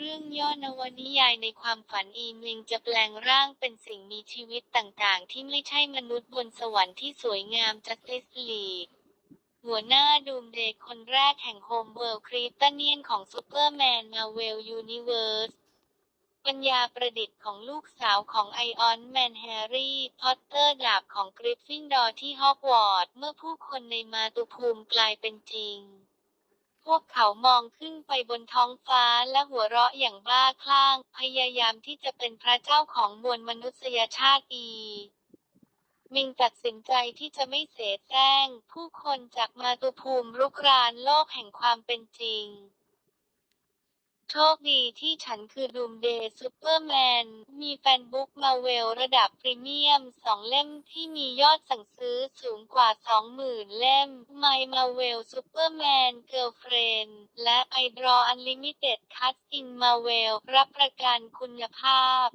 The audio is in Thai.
เรื่องย่อนวนิยายในความฝันอีมิงจะแปลงร่างเป็นสิ่งมีชีวิตต่างๆ ที่ไม่ใช่มนุษย์บนสวรรค์ที่สวยงามจัสติสลีกหัวหน้าดูมเดย์คนแรกแห่งโฮมเวิลด์คริปตันเนียนของซูเปอร์แมนมาเวลยูนิเวิร์สปัญญาประดิษฐ์ของลูกสาวของไอออนแมนแฮร์รี่ พอตเตอร์ดาบของกริฟฟินดอร์ที่ฮอกวอตส์เมื่อผู้คนในมาตุภูมิกลายเป็นจริง พวกเขามองขึ้นไปบนท้องฟ้าและหัวเราะอย่างบ้าคลั่ง พยายามที่จะเป็นพระเจ้าของมวลมนุษยชาติอีมิงตัดสินใจที่จะไม่เสแสร้ง ผู้คนจากมาตุภูมิรุกรานโลกแห่งความเป็นจริง คดีที่ฉันคือดูมเดย์ซูเปอร์แมน มีแฟนบุ๊กมาเวลระดับพรีเมียมสองเล่มที่มียอดสั่งซื้อสูงกว่า 20,000 เล่ม My Marvel Superman Girlfriend และ I Draw Unlimited Cuts in Marvel รับประกันคุณภาพ